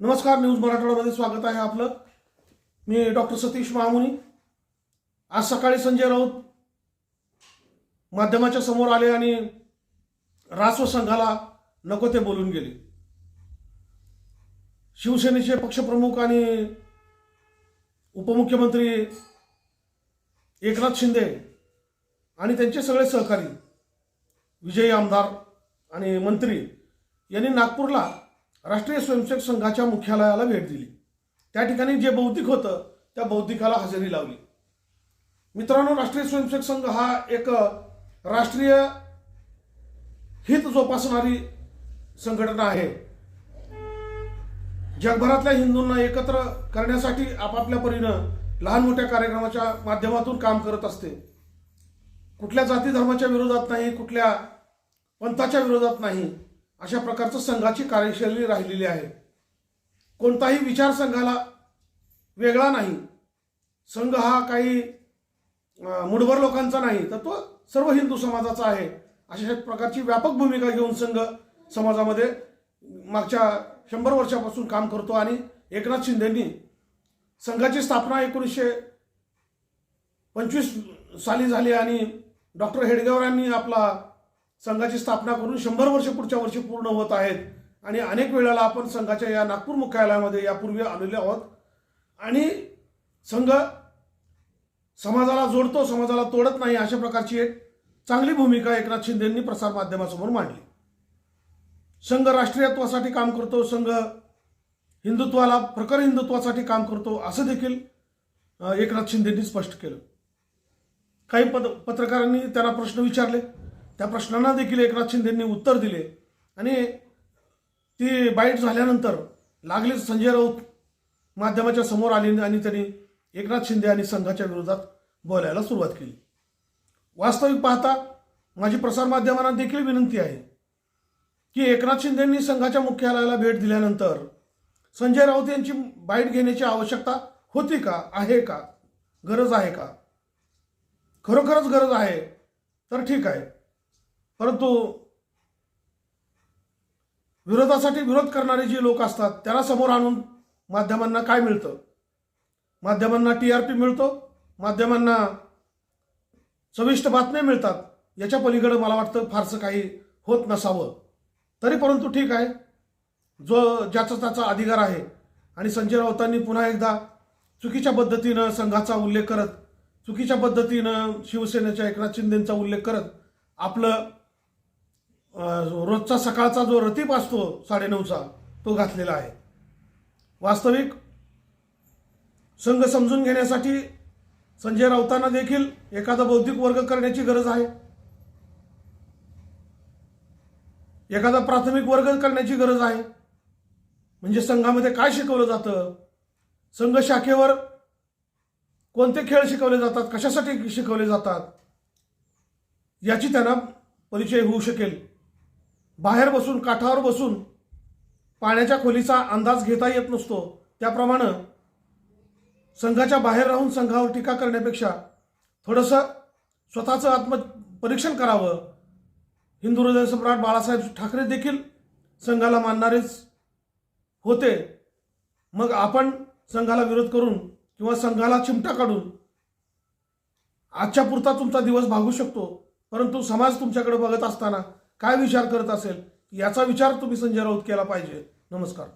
नमस्कार न्यूज मराठवाड्यामध्ये स्वागत आहे आपलं. मी डॉक्टर सतीश महामुनी आज सकाळी संजय राऊत माध्यमाच्या समोर आले आणि रासव संघाला नको ते बोलून गेले. शिवसेनेचे पक्षप्रमुख आणि उपमुख्यमंत्री एकनाथ शिंदे आणि त्यांचे सगळे सहकारी विजयी आमदार आणि मंत्री यांनी नागपूरला राष्ट्रीय स्वयंसेवक संघाच्या मुख्यालयाला भेट दिली. त्या ठिकाणी जे बौद्धिक होतं त्या बौद्धिकाला हजेरी लावली. मित्रांनो राष्ट्रीय स्वयंसेवक संघ हा एक राष्ट्रीय हित जोपासणारी संघटना आहे. जगभरातल्या हिंदूंना एकत्र करण्यासाठी आपापल्या परीनं लहान मोठ्या कार्यक्रमाच्या माध्यमातून काम करत असते. कुठल्या जाती धर्माच्या विरोधात नाही कुठल्या पंथाच्या विरोधात नाही. अशा प्रकारचं संघाची कार्यशैली राहिलेली आहे. कोणताही विचार संघाला वेगळा नाही. संघ हा काही अं, मुठभर लोकांचा नाही तर तो सर्व हिंदू समाजाचा आहे. अशा प्रकारची व्यापक भूमिका घेऊन संघ समाजामध्ये मागच्या शंभर वर्षापासून काम करतो आणि एकनाथ शिंदेंनी संघाची स्थापना एकोणीसशे पंचवीस साली झाली आणि डॉक्टर हेडगेवरांनी आपला संघाची स्थापना करून शंभर वर्ष पुढच्या वर्षी पूर्ण होत आहेत. आणि अनेक वेळेला आपण संघाच्या या नागपूर मुख्यालयामध्ये यापूर्वी आलेले आहोत. आणि संघ समाजाला जोडतो समाजाला तोडत नाही अशा प्रकारची एक चांगली भूमिका एकनाथ शिंदेंनी प्रसारमाध्यमासमोर मांडली. संघ राष्ट्रीयत्वासाठी काम करतो संघ हिंदुत्वाला प्रखर हिंदुत्वासाठी काम करतो असं देखील एकनाथ शिंदेंनी स्पष्ट केलं. काही पद पत्रकारांनी त्यांना प्रश्न विचारले. त्या प्रश्नांना देखील एकनाथ शिंदेंनी उत्तर दिले. आणि ती बाईट झाल्यानंतर लागलीच संजय राऊत माध्यमाच्या समोर आले आणि त्यांनी एकनाथ शिंदे आणि संघाच्या विरोधात बोलायला सुरुवात केली. वास्तविक पाहता माझी प्रसारमाध्यमांना देखील विनंती आहे की एकनाथ शिंदेंनी संघाच्या मुख्यालयाला भेट दिल्यानंतर संजय राऊत यांची बाईट घेण्याची आवश्यकता होती का? आहे का? गरज आहे का? खरोखरच गरज आहे? तर ठीक आहे. परंतु विरोधासाठी विरोध करणारे जे लोक असतात त्याला समोर आणून माध्यमांना काय मिळतं? माध्यमांना टी आर पी मिळतो माध्यमांना चविष्ट बातम्या मिळतात. याच्या पलीकडं मला वाटतं फारसं काही होत नसावं. तरी परंतु ठीक आहे. जो ज्याचा त्याचा अधिकार आहे. आणि संजय राऊतांनी पुन्हा एकदा चुकीच्या पद्धतीनं संघाचा उल्लेख करत चुकीच्या पद्धतीनं शिवसेनेच्या एकनाथ शिंदेंचा उल्लेख करत आपलं रोजचा सकाळचा जो रतीप असतो साडेनऊचा तो घातलेला आहे. वास्तविक संघ समजून घेण्यासाठी संजय राऊतांना देखील एखादा बौद्धिक वर्ग करण्याची गरज आहे. एखादा प्राथमिक वर्ग करण्याची गरज आहे. म्हणजे संघामध्ये काय शिकवलं जातं? संघ शाखेवर कोणते खेळ शिकवले जातात? कशासाठी शिकवले जातात? याची त्यांना परिचय होऊ शकेल. बाहेर बसून काठावर बसून पाण्याच्या खोलीचा अंदाज घेता येत नसतो. त्याप्रमाणे संघाच्या बाहेर राहून संघावर टीका करण्यापेक्षा थोडंसं स्वतःचं आत्मपरीक्षण करावं. हिंदू हृदय सम्राट बाळासाहेब ठाकरे देखील संघाला मानणारेच होते. मग आपण संघाला विरोध करून किंवा संघाला चिमटा काढून आजच्या पुरता तुमचा दिवस भागू शकतो. परंतु समाज तुमच्याकडे बघत असताना काय विचार करत असेल याचा विचार तुम्ही संजय राऊत केला पाहिजे. नमस्कार.